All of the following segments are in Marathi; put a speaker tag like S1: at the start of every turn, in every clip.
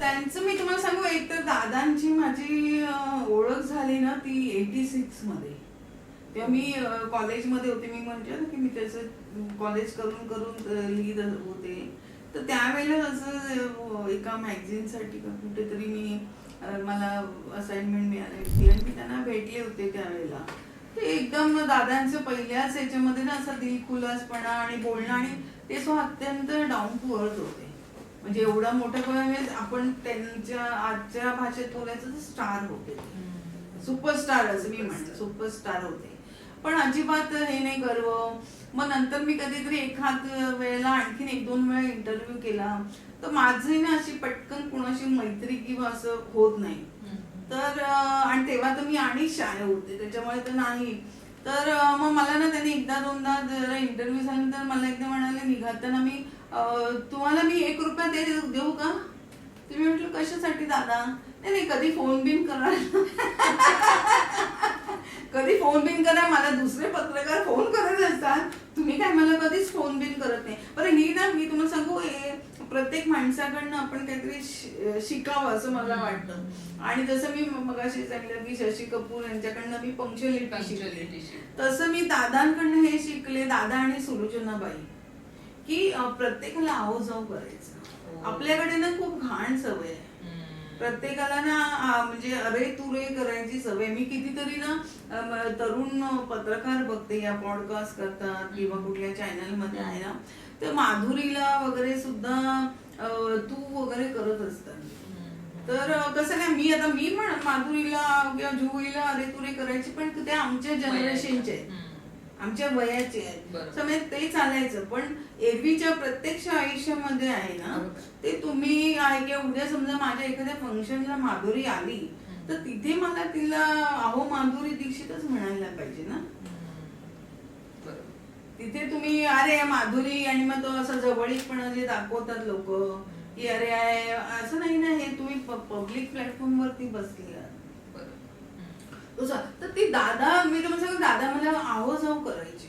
S1: त्यांचं मी तुम्हाला सांगू एक तर दादांची माझी ओळख झाली ना ती एटी सिक्समध्ये. तेव्हा मी कॉलेजमध्ये होते मी म्हणते ना की मी त्याचं कॉलेज करून करून लिहित होते. तर त्यावेळेला असं एका मॅगझिनसाठी का कुठेतरी मी मला असाइनमेंट मिळाली होती आणि मी त्यांना भेटले होते त्यावेळेला. ते एकदम दादांचं पहिल्याच याच्यामध्ये ना असा दिलखुलासपणा आणि बोलणं आणि ते सो अत्यंत डाऊन टू अर्थ होते. म्हणजे एवढा मोठा वेळेस आपण त्यांच्या आजच्या भाषेत बोलायचं स्टार होते सुपरस्टार असं मी म्हणते सुपरस्टार होते. पण अजिबात हे नाही गर्व. मग नंतर मी कधीतरी एखाद वेळेला आणखीन एक दोन वेळा इंटरव्ह्यू केला. तर माझी ना अशी पटकन कुणाशी मैत्री किंवा असं होत नाही. तर आणि तेव्हा तर मी आणि शाळे होते. त्याच्यामुळे तर नाही. तर मग मला ना त्यांनी एकदा दोनदा जरा इंटरव्ह्यू झाल्यानंतर मला एकदा म्हणाले निघाताना मी तुम्हाला मी एक रुपया दे देऊ का? तुम्ही म्हटलं कशासाठी दादा? नाही नाही कधी फोन बिन करा कधी फोन बिन करा मला दुसरे पत्रकार फोन करत असतात. तुम्ही काय मला कधीच फोन बिन करत नाही. बरं ही ना मी तुम्हाला सांगू प्रत्येक माणसाकडनं आपण काहीतरी शिकावं असं मला वाटतं. आणि जसं मी मगाशी सांगितलं की शशी कपूर यांच्याकडनं मी पंक्च्युअलिटी शिकली. तसं मी दादांकडनं हे शिकले दादा आणि सुलोचनाबाई की प्रत्येकाला आहो जाऊ करायचं.
S2: हो.
S1: आपल्याकडे ना खूप घाण सवय आहे. प्रत्येकाला ना म्हणजे अरे तू रे करायची सवय. मी कितीतरी ना तरुण पत्रकार बघते या पॉडकास्ट करतात किंवा कुठल्या चॅनलमध्ये आहे ना. तर माधुरीला वगैरे सुद्धा तू वगैरे करत असतात. तर कसं नाही मी आता मी म्हण माधुरीला किंवा जुईला अरे तू रे करायची पण ते आमच्या जनरेशनचे आमच्या वयाचे आहेत. ते चालायचं पण एरवीच्या प्रत्यक्ष आयुष्यामध्ये आहे ना. ते तुम्ही आहे किंवा उद्या समजा माझ्या एखाद्या फंक्शनला माधुरी आली तर तिथे मला तिला अहो माधुरी दीक्षितच म्हणायला पाहिजे ना. तिथे तुम्ही अरे माधुरी आणि मग तो असं जवळीकपणा जे दाखवतात लोक की अरे आहे, असं नाही ना हे तुम्ही पब्लिक प्लॅटफॉर्म वरती बसले दुसरा तर ते दादा मी तुम्हाला सांगतो दादा मला आहो जाऊ करायची.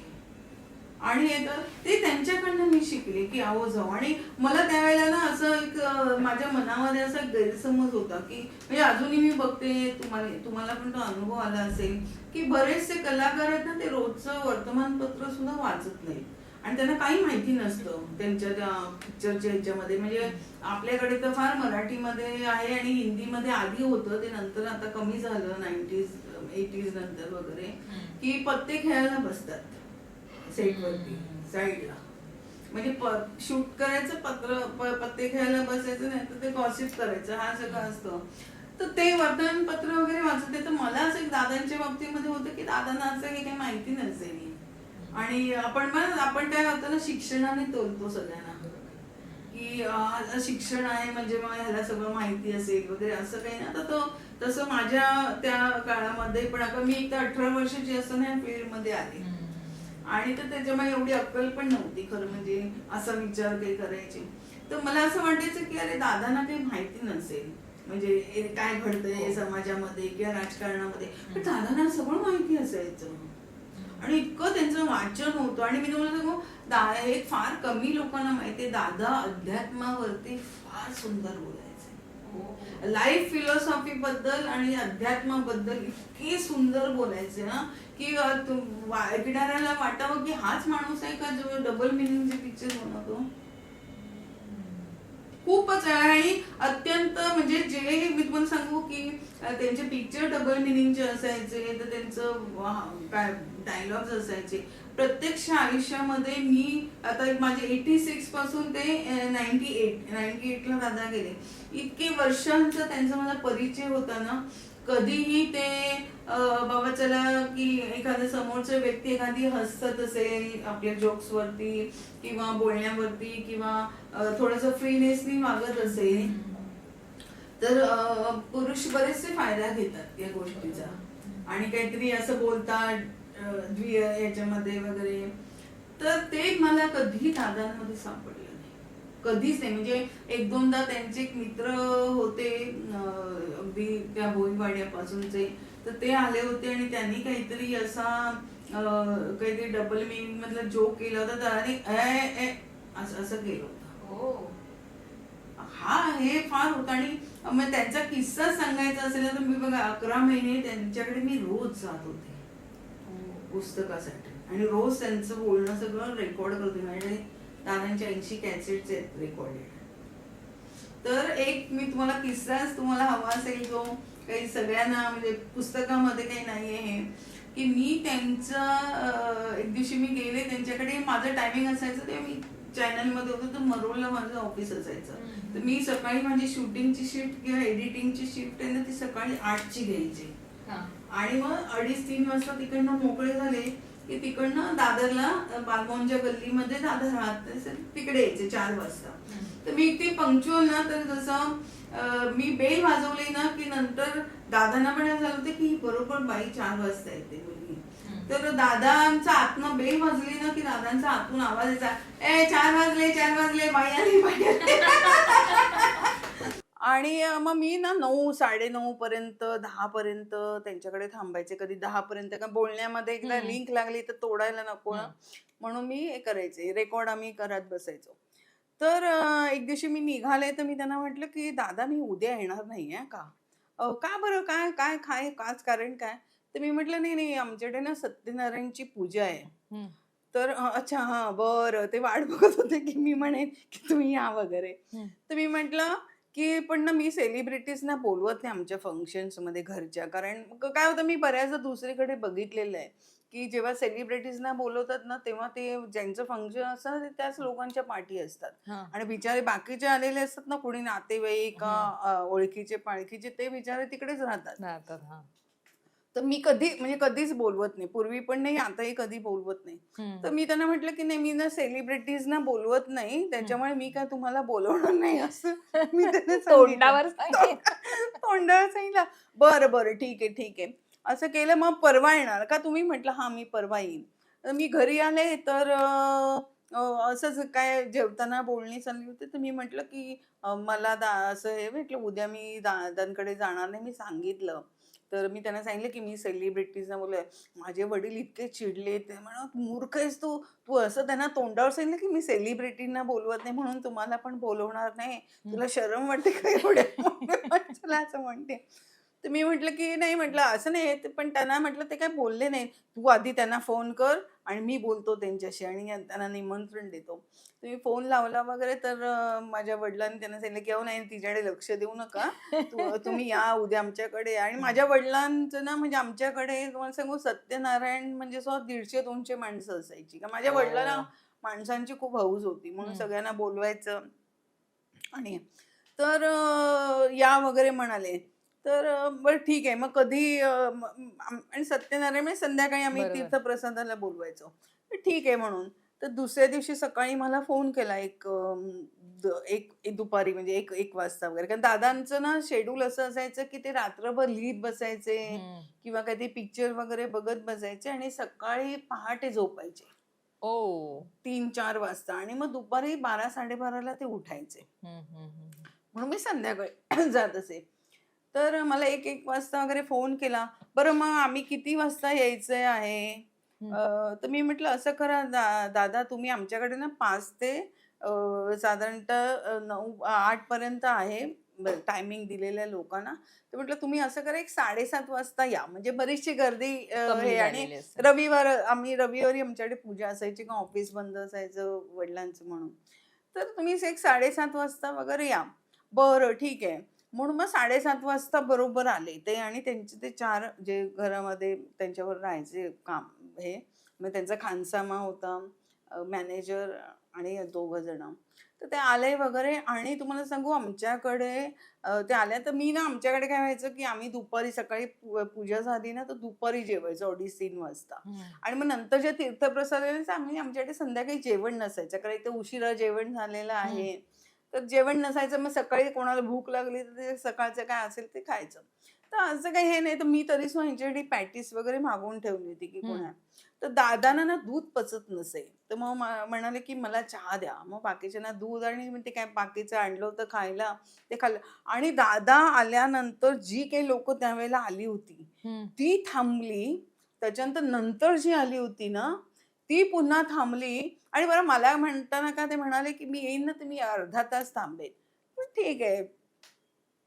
S1: आणि तर ते त्यांच्याकडनं मी शिकले की आहो जाऊ आणि मला त्यावेळेला ना असं एक माझ्या मनामध्ये असा गैरसमज होता की म्हणजे अजूनही मी बघते तुम्हाला तुम्हाला पण तो अनुभव आला असेल की बरेचसे कलाकार आहेत ना ते रोजचं वर्तमानपत्र सुद्धा वाचत नाहीत. आणि त्यांना काही माहिती नसतं. त्यांच्या त्या पिक्चरच्या ह्याच्यामध्ये. म्हणजे आपल्याकडे तर फार मराठीमध्ये आहे आणि हिंदीमध्ये आधी होतं. ते नंतर आता कमी झालं नाईन्टीज एटीज नंतर वगैरे की पत्ते खेळायला बसतात. सेटवरती साईडला म्हणजे शूट करायचं पत्र पत्ते खेळायला बसायचं नाही तर ते गॉसिप करायचं हा सगळं असतं. तर ते वर्तमानपत्र वगैरे वाचत तर मला असं एक दादांच्या बाबतीमध्ये होतं की दादांना असं हे काही माहिती नसेल आणि आपण मग आपण काय करतो ना शिक्षणाने तोलतो सगळ्यांना. की शिक्षण आहे म्हणजे मग ह्याला सगळं माहिती असेल वगैरे असं काही ना तर तो तसं माझ्या त्या काळामध्ये पण आता मी एक तर अठरा वर्षाची असताना या फील्डमध्ये आले आणि तर त्याच्यामुळे एवढी अक्कल पण नव्हती खरं म्हणजे असा विचार काही करायचे. तर मला असं वाटायचं की अरे दादांना काही माहिती नसेल. म्हणजे हे काय घडतंय समाजामध्ये किंवा राजकारणामध्ये. पण दादांना सगळं माहिती असायचं. आणि इतकं त्यांचं वाचन होतं. आणि मी तुम्हाला सांगू दा हे फार कमी लोकांना माहिती दादा अध्यात्मावरती फार सुंदर नको लाईफ फिलॉसॉफी बद्दल आणि अध्यात्माबद्दल इतके सुंदर बोलायचे ना की ऐकणाऱ्याला वाटावं की हाच माणूस आहे का जो डबल मिनिंगचे पिक्चर बनवतो? खूपच आहे आणि अत्यंत म्हणजे जे मी तुम्हाला सांगू की त्यांचे पिक्चर डबल मिनिंगचे असायचे तर त्यांचं वा- काय डायलॉग्स असायचे. प्रत्यक्ष आयुष्यामध्ये मी आता माझे एटी सिक्सपासून ते नाईन्टी एट नाईन्टी एटला दादा गेले. इतके वर्षांचा त्यांचा मला परिचय होता ना कधीही ते बाबा चला की एखाद्या समोरच्या व्यक्ती एखादी हसत असेल आपल्या जोक्स वरती किंवा बोलण्यावरती किंवा थोडस फ्रीनेसनी वागत असेल तर पुरुष बरेचसे फायदा घेतात या गोष्टीचा. आणि काहीतरी असं बोलतात द्वि याच्यामध्ये वगैरे. तर ते मला कधी दादांमध्ये सापडलं कधीच नाही. म्हणजे एक दोनदा त्यांचे एक मित्र होते अगदी त्या भोईवाड्यापासूनचे तर ते आले होते आणि त्यांनी काहीतरी असा काहीतरी डबल मिनिंग मधला जोक केला होता. तर आणि असं असं केलं होतं. हा. हे फार होतं. आणि मग त्यांचा किस्सा सांगायचा असेल तर मी बघा अकरा महिने त्यांच्याकडे मी रोज जात होते. पुस्तकासाठी. आणि रोज त्यांचं बोलणं सगळं रेकॉर्ड करते. माझ्याकडे दादांच्या ऐंशी कॅसेट्स आहेत रेकॉर्डेड तर एक मी तुम्हाला किस्साच तुम्हाला हवा असेल जो काही सगळ्यांना म्हणजे पुस्तकामध्ये काही नाही आहे की मी त्यांचा एक दिवशी मी गेले त्यांच्याकडे माझं टायमिंग असायचं तेव्हा मी चॅनलमध्ये होतो तर मरोलला माझं ऑफिस असायचं. तर मी सकाळी माझी शूटिंगची शिफ्ट किंवा एडिटिंगची शिफ्ट आहे ना ती सकाळी आठची घ्यायची
S2: हा.
S1: आणि मग अडीच तीन वाजता तिकडनं मोकळे झाले की तिकडनं दादरला बालभवनच्या गल्लीमध्ये दादर राहत तिकडे यायचे चार वाजता तर मी ती पंक्च्युअल ना तर जसं मी बेल वाजवली ना की नंतर दादांना पण झालं होतं की बरोबर बाई चार वाजता येते मुलगी. तर दादांचा आतनं बेल वाजली ना की दादांचा आतून आवाज यायचा ए चार वाजले चार वाजले बाई आली बाई आली." आणि मग मी ना नऊ साडेनऊ पर्यंत दहा पर्यंत त्यांच्याकडे थांबायचे. कधी दहा पर्यंत का बोलण्यामध्ये एकदा. लिंक लागली तर तोडायला नको ना. म्हणून मी हे करायचे. रेकॉर्ड आम्ही करत बसायचो. तर एक दिवशी मी निघाले तर मी त्यांना म्हटलं की दादा मी उद्या येणार नाही आहे का? का बरं? काय काय काय काच कारण काय? तर मी म्हटलं नाही नाही आमच्याकडे ना सत्यनारायणची पूजा आहे. तर अच्छा हा बरं. ते वाट बघत होते की मी म्हणेन की तुम्ही या वगैरे. तर मी म्हटलं की पण ना मी सेलिब्रिटीजना बोलवत नाही आमच्या functions मध्ये घरच्या. कारण क- काय होतं मी बऱ्याचदा दुसरीकडे बघितलेलं आहे की जेव्हा सेलिब्रिटीजना बोलवतात ना तेव्हा ते ज्यांचं फंक्शन असतं ते त्याच लोकांच्या पाठी असतात.
S2: हा.
S1: आणि बिचारे बाकीचे आलेले असतात ना कोणी नातेवाईक अं, ओळखीचे पाळखीचे ते बिचारे तिकडेच राहतात.
S2: राहतात, हा.
S1: तर मी कधी म्हणजे कधीच बोलवत नाही. पूर्वी पण नाही आताही कधी बोलवत नाही. तर मी त्यांना म्हटलं की नाही मी ना सेलिब्रिटीजना बोलवत नाही. त्याच्यामुळे मी काय तुम्हाला बोलवणार नाही असं मी त्यांना.
S2: तोंडावर.
S1: तोंडावर सांगितलं. बरं बरं ठीक आहे ठीक आहे. असं केलं मग परवा येणार. का तुम्ही म्हटलं हा मी परवा येईन. तर मी घरी आले तर असंच काय जेवताना बोलणी चालली होती. तर मी म्हटलं की मला दा असं हे म्हटलं उद्या मी दादांकडे जाणार नाही मी सांगितलं. तर मी त्यांना सांगितलं की मी सेलिब्रिटीजना बोलले माझे वडील इतके चिडले ते म्हणत मूर्ख आहेस तू. तू असं त्यांना तोंडावर सांगितलं की मी सेलिब्रिटींना बोलवत नाही म्हणून तुम्हाला पण बोलवणार नाही. तुला शरम वाटते का एवढ्या? तुला असं म्हणते. तर मी म्हटलं की नाही म्हटलं असं नाही ते पण त्यांना म्हटलं ते काय बोलले नाही तू आधी त्यांना फोन कर आणि मी बोलतो त्यांच्याशी आणि त्यांना निमंत्रण देतो. मी फोन लावला वगैरे तर माझ्या वडिलांनी त्यांना सांगितलं की अहो नाही तिच्याकडे लक्ष देऊ नका. तू तुम्ही या उद्या आमच्याकडे. आणि माझ्या वडिलांचं ना म्हणजे आमच्याकडे तुम्हाला सांगू सत्यनारायण म्हणजे सो दीडशे दोनशे माणसं असायची. का माझ्या वडिलांना
S2: हो.
S1: माणसांची खूप हौस होती. म्हणून. सगळ्यांना बोलवायचं. आणि तर या वगैरे म्हणाले. तर बरं ठीक आहे. मग कधी अं, आणि सत्यनारायण म्हणजे संध्याकाळी आम्ही
S2: बरोबर.
S1: तीर्थप्रसादाला बोलवायचो. तर ठीक आहे म्हणून. तर दुसऱ्या दिवशी सकाळी मला फोन केला एक अं, द- एक एक दुपारी म्हणजे एक एक वाजता वगैरे. कारण दादांचं ना शेड्यूल असं असायचं की ते रात्रभर लिहित बसायचे
S2: हम्म.
S1: किंवा काही पिक्चर वगैरे बघत बसायचे आणि सकाळी पहाटे झोपायचे.
S2: ओ.
S1: तीन चार वाजता आणि मग दुपारी बारा साडेबाराला ते उठायचे.
S2: हम्म, हम्म, हम्म.
S1: म्हणून मी संध्याकाळी जात असे. तर मला एक एक वाजता वगैरे फोन केला. बरं मग आम्ही किती वाजता यायचंय आहे? तर मी म्हटलं असं करा दा, दादा तुम्ही आमच्याकडे ना पाच ते साधारणतः नऊ आठ पर्यंत आहे टायमिंग दिलेल्या लोकांना. तर म्हटलं तुम्ही असं करा एक साडेसात वाजता या. म्हणजे बरीचशी गर्दी हे आणि. रविवार आम्ही रविवारी आमच्याकडे पूजा असायची का ऑफिस बंद असायचं वडिलांचं म्हणून. तर तुम्ही एक साडेसात वाजता वगैरे या. बरं ठीक आहे. म्हणून मग साडेसात वाजता बरोबर आले ते आणि त्यांचे ते चार जे घरामध्ये त्यांच्यावर राहायचे काम हे. मग त्यांचा खानसामा होता मॅनेजर आणि दोघ जण. तर ते आले वगैरे आणि तुम्हाला सांगू आमच्याकडे ते आल्या तर मी ना आमच्याकडे काय व्हायचं की आम्ही दुपारी सकाळी पूजा झाली ना तर दुपारी जेवायचो अडीच तीन वाजता. आणि मग नंतर जे तीर्थप्रसाद आम्ही आमच्याकडे संध्याकाळी जेवण नसायचं कारण इथे उशिरा जेवण झालेलं आहे. तर जेवण नसायचं मग सकाळी कोणाला भूक लागली तर ते सकाळचं काय असेल ते खायचं. तर असं काही हे नाही तर मी तरी ह्यांच्यासाठी पॅटीस वगैरे मागवून ठेवली होती की. कोणा तर दादांना ना दूध पचत नसे. तर मग म्हणाले की मला चहा द्या. मग बाकीच्यांना दूध आणि ते काय बाकीचं आणलं होतं खायला ते खाल्लं. आणि दादा आल्यानंतर जी काही लोक त्यावेळेला आली होती. ती थांबली. त्याच्यानंतर नंतर जी आली होती ना ती पुन्हा थांबली आणि बरं मला म्हणताना का ते म्हणाले की मी येईन ना मी अर्धा तास पण ठीक आहे.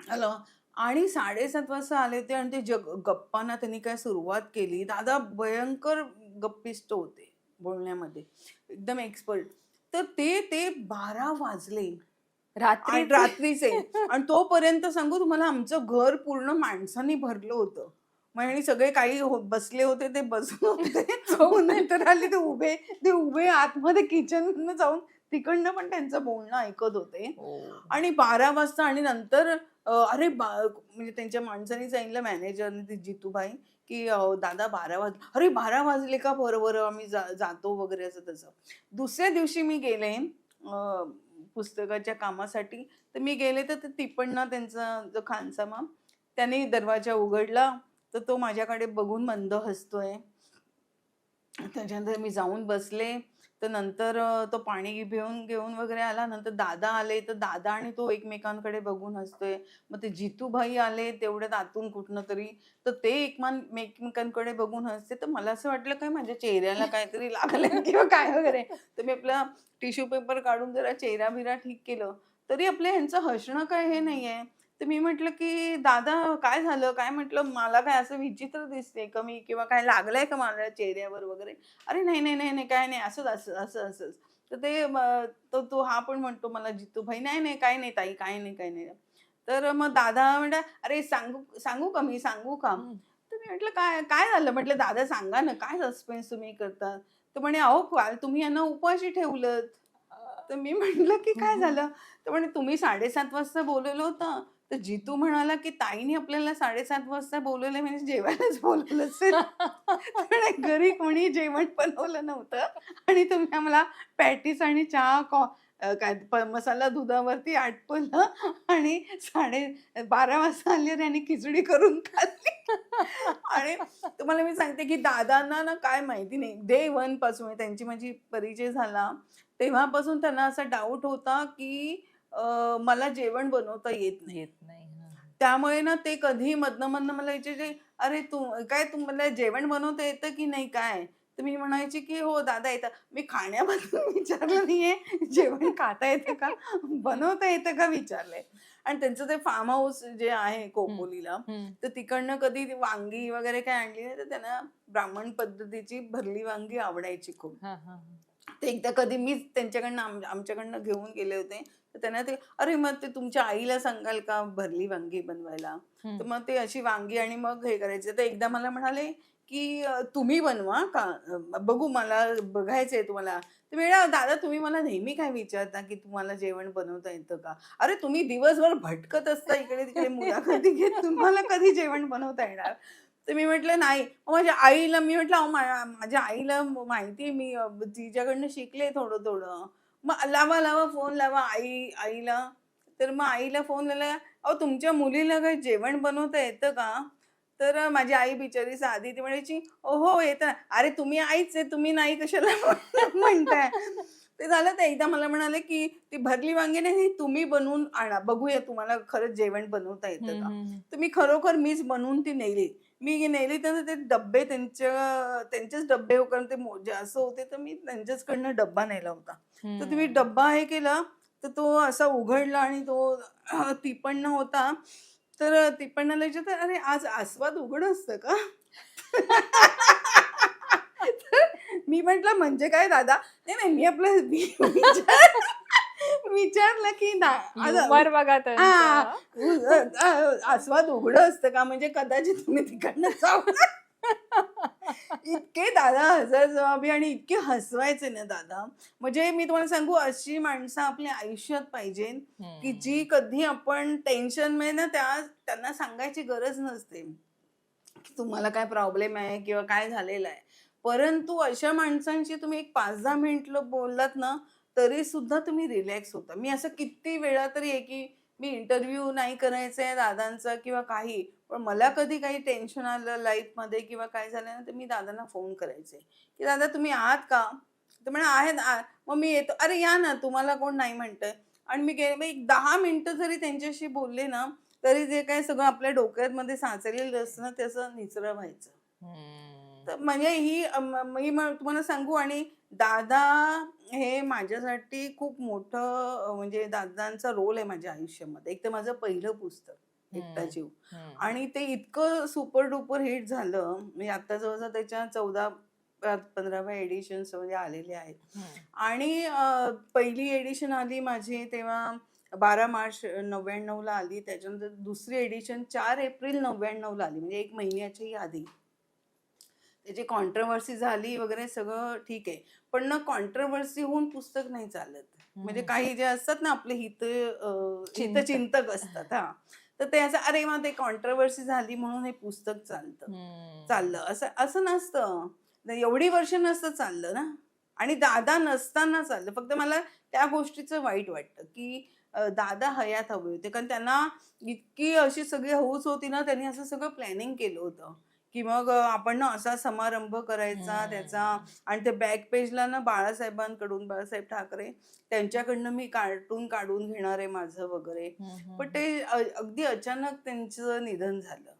S1: हॅलो आणि साडेसात वाजता आले ते आणि ते जग गप्पांना त्यांनी काय सुरुवात केली. दादा भयंकर गप्पिस्ट होते बोलण्यामध्ये. एकदम एक्सपर्ट तर ते ते बारा वाजले.
S2: रात्री
S1: रात्रीचे. आणि तोपर्यंत सांगू तुम्हाला आमचं घर पूर्ण माणसांनी भरलं होतं. मग आणि सगळे काही हो- बसले होते ते बसले होते. नंतर आले ते उभे ते उभे आतमध्ये किचन जाऊन तिकडनं पण त्यांचं बोलणं ऐकत होते.
S2: हो.
S1: आणि बारा वाजता आणि नंतर अरे म्हणजे त्यांच्या माणसाने सांगितलं मॅनेजरने ती जितूबाई की दादा बारा वाज अरे बारा वाजले का बरं बरं आम्ही जा जातो वगैरे असं तसं. दुसऱ्या दिवशी मी गेले पुस्तकाच्या कामासाठी. तर मी गेले तर ते तिपण्णा त्यांचा जो खानसामा त्याने दरवाजा उघडला. तर तो माझ्याकडे बघून मंद हसतोय. त्याच्यानंतर मी जाऊन बसले. तर नंतर तो पाणी घेऊन घेऊन वगैरे आला. नंतर दादा आले. तर दादा आणि तो एकमेकांकडे बघून हसतोय. मग ते जितूभाई आले तेवढ्यात आतून कुठनं तरी तर ते एकमान एकमेकांकडे बघून हसते. तर मला असं वाटलं काय माझ्या चेहऱ्याला काहीतरी लागलं किंवा काय वगैरे. तर मी आपला टिश्यू पेपर काढून जरा चेहरा बिरा ठीक केलं. तरी आपलं ह्यांचं हसणं काय हे नाहीये. तर मी म्हटलं की दादा काय झालं? काय म्हटलं? मला काय असं विचित्र दिसते का मी? किंवा काय लागलंय का माझ्या चेहऱ्यावर वगैरे? अरे नाही नाही नाही नाही काय नाही असंच असं असं असंच. तर ते तो तो हा पण म्हणतो मला जितू भाई नाही नाही काय नाही ताई काय नाही काय नाही. तर मग दादा म्हणता अरे सांगू सांगू का मी? सांगू का. तर मी म्हटलं काय काय झालं? म्हटलं दादा सांगा ना काय सस्पेन्स तुम्ही करता? तर म्हणे अहो काल तुम्ही यांना उपाशी ठेवलं तर मी म्हटलं की काय. झालं? तर म्हणे तुम्ही साडेसात वाजता बोलवलं होतं. तर जितू म्हणाला की ताईने आपल्याला साडेसात वाजता बोलवलं म्हणजे जेवायलाच बोलवलं असेल. म्हणे, घरी कोणी जेवण बनवलं नव्हतं. आणि तुम्ही आम्हाला पॅटीस आणि चहा कॉ काय मसाला दुधावरती आटपलं आणि साडे बारा वाजता आले आणि खिचडी करून खाल्ली. आणि तुम्हाला मी सांगते की दादांना ना काय माहिती नाही. डे वनपासून त्यांची माझी परिचय झाला. तेव्हापासून त्यांना असा डाऊट होता की अं, मला जेवण बनवता येत नाही.
S2: येत नाही हा.
S1: त्यामुळे ना ते कधी मधनं मधनं मला विचारायचे अरे तू काय तुम्हाला जेवण बनवता येतं की नाही काय? तर मी म्हणायची की हो दादा येतं. मी खाण्याबद्दल विचारलं नाहीये. जेवण खाता येतं का? बनवता येतं का? विचारलंय. आणि त्यांचं ते फार्म हाऊस जे आहे कोपोलीला
S2: हम्म.
S1: तर तिकडनं कधी वांगी वगैरे काय आणली नाही तर त्यांना ब्राह्मण पद्धतीची भरली वांगी आवडायची खूप.
S2: हा, हा, हा.
S1: ते एकदा कधी मीच त्यांच्याकडनं आम- आमच्याकडनं घेऊन गेले होते. तर त्यांना ते अरे मग ते तुमच्या आईला सांगाल का भरली वांगी बनवायला. तर मग ते अशी वांगी आणि मग हे करायचे. तर एकदा मला म्हणाले की तुम्ही बनवा का? बघू मला बघायचंय तुम्हाला. तर म्हणाले, दादा तुम्ही मला नेहमी काय विचारता की तुम्हाला जेवण बनवता येतं का? अरे तुम्ही दिवसभर भटकत असता इकडे तिकडे मुलाखती घेत तुम्हाला कधी जेवण बनवता येणार? तर मी म्हटलं नाही. माझ्या आईला मी म्हटलं अहो, माझ्या आईला माहिती मी तिच्याकडनं शिकले थोडं थोडं मग लावा लावा फोन लावा आई आईला. तर मग आईला फोन लावला अहो तुमच्या मुलीला काही जेवण बनवता येतं का? तर माझी आई बिचारी साधी ती म्हणायची "ओ हो येतं ना." अरे तुम्ही आईच आहे तुम्ही नाही कशाला म्हण- म्हणताय? ते झालं तर एकदा मला म्हणाले की ती भरली वांगी नाही तुम्ही बनवून आणा बघूया तुम्हाला खरंच जेवण बनवता येतं का. तर मी खरोखर मीच बनवून ती नेली. मी नेली तर ते डब्बे त्यांच्या त्यांचेच डब्बे हो कारण ते मोजे असं होते तर मी त्यांच्याचकडनं डब्बा नेला होता. तर तुम्ही. डब्बा हे केला तर तो असा उघडला आणि तो तिपण्ण होता. तर तिपण्णाला विचारतात अरे आज आस्वाद उघड असतं का? तर मी म्हंटल म्हणजे काय दादा? नाही नाही मी आपलं विचार विचारलं की
S2: Humor बघा
S1: आस्वाद उघड असतं का? म्हणजे कदाचित तुम्ही तिकडनं जाऊ इतके दादा हजर जबाबी आणि इतके हसवायचे ना दादा. म्हणजे मी तुम्हाला सांगू अशी माणसं आपल्या आयुष्यात पाहिजे की. जी कधी आपण टेन्शनमध्ये ना त्या त्यांना सांगायची गरज नसते. की तुम्हाला काय प्रॉब्लेम आहे किंवा काय झालेलं आहे. परंतु अशा माणसांशी तुम्ही एक पाच दहा मिनिट बोललात ना तरी सुद्धा तुम्ही रिलॅक्स होता. मी असं किती वेळा तरी आहे की मी इंटरव्ह्यू नाही करायचं आहे दादांचा किंवा काही पण मला कधी काही टेन्शन आलं लाईफमध्ये किंवा काय झालं ना तर मी दादांना फोन करायचे. की दादा तुम्ही आहात का? तर म्हणा आहेत मग मी येतो. अरे या ना तुम्हाला कोण नाही म्हणतंय. आणि मी गेले मग एक दहा मिनिटं जरी त्यांच्याशी बोलले ना तरी जे काय सगळं आपल्या डोक्यात मध्ये साचलेलं असतं ना त्याचं निचरं व्हायचं. तर म्हणजे ही म- तुम्हाला सांगू आणि दादा हे माझ्यासाठी खूप मोठं म्हणजे दादांचा रोल आहे माझ्या आयुष्यामध्ये. एक तर माझं पहिलं पुस्तक एकटा. जीव. आणि ते इतकं सुपर डुपर हिट झालं. म्हणजे आता जवळजवळ त्याच्या चौदा पंधराव्या एडिशन्स म्हणजे आलेले आहेत. आणि पहिली एडिशन आली माझी तेव्हा बारा मार्च नव्याण्णवला आली. त्याच्यानंतर दुसरी एडिशन चार एप्रिल नव्याण्णवला आली. म्हणजे एक महिन्याच्याही आधी. त्याची कॉन्ट्रोवर्सी झाली वगैरे सगळं ठीक आहे. पण ना कॉन्ट्रोवर्सी होऊन पुस्तक नाही चालत. म्हणजे. काही जे असतात ना आपले हित. हितचिंतक असतात हा. तर ते असं अरे मग ते कॉन्ट्रोवर्सी झाली म्हणून हे पुस्तक चालतं. चाललं. असं असं नसतं. एवढी वर्ष नसतं चाललं ना. आणि दादा नसताना चाललं. फक्त मला त्या गोष्टीचं वाईट वाटतं की दादा हयात हवे होते. कारण त्यांना इतकी अशी सगळी हौस होती ना त्यांनी असं सगळं प्लॅनिंग केलं होतं. की मग आपण ना असा समारंभ करायचा. त्याचा आणि ते बॅक पेजला ना बाळासाहेबांकडून बाळासाहेब ठाकरे त्यांच्याकडनं मी कार्टून काढून घेणार आहे माझं वगैरे. पण ते अगदी अचानक त्यांचं निधन झालं